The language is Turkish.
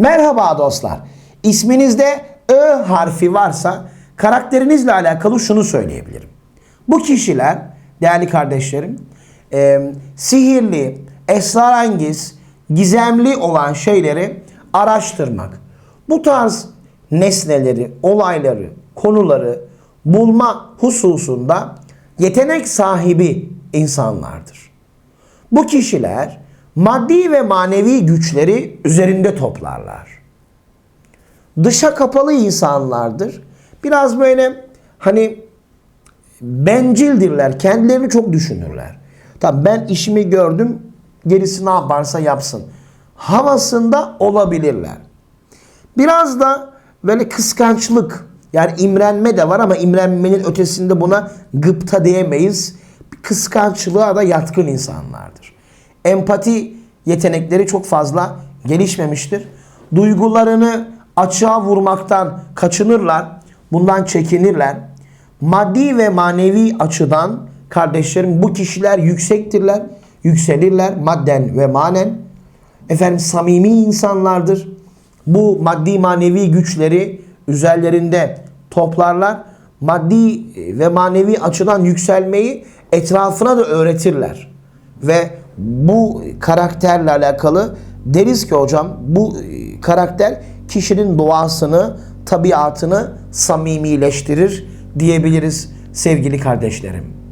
Merhaba dostlar. İsminizde Ö harfi varsa karakterinizle alakalı şunu söyleyebilirim. Bu kişiler değerli kardeşlerim e, sihirli, esrarengiz, gizemli olan şeyleri araştırmak. Bu tarz nesneleri, olayları, konuları bulma hususunda yetenek sahibi insanlardır. Bu kişiler maddi ve manevi güçleri üzerinde toplarlar. Dışa kapalı insanlardır. Biraz böyle hani bencildirler. Kendilerini çok düşünürler. Tabii ben işimi gördüm. Gerisi ne yaparsa yapsın. Havasında olabilirler. Biraz da böyle kıskançlık yani imrenme de var ama imrenmenin ötesinde buna gıpta diyemeyiz. Kıskançlığa da yatkın insanlardır. Empati yetenekleri çok fazla gelişmemiştir. Duygularını açığa vurmaktan kaçınırlar. Bundan çekinirler. Maddi ve manevi açıdan kardeşlerim bu kişiler yüksektirler, yükselirler madden ve manen. Efendim samimi insanlardır. Bu maddi manevi güçleri üzerlerinde toplarlar. Maddi ve manevi açıdan yükselmeyi etrafına da öğretirler. Ve bu karakterle alakalı deriz ki hocam bu karakter kişinin doğasını, tabiatını samimileştirir diyebiliriz sevgili kardeşlerim.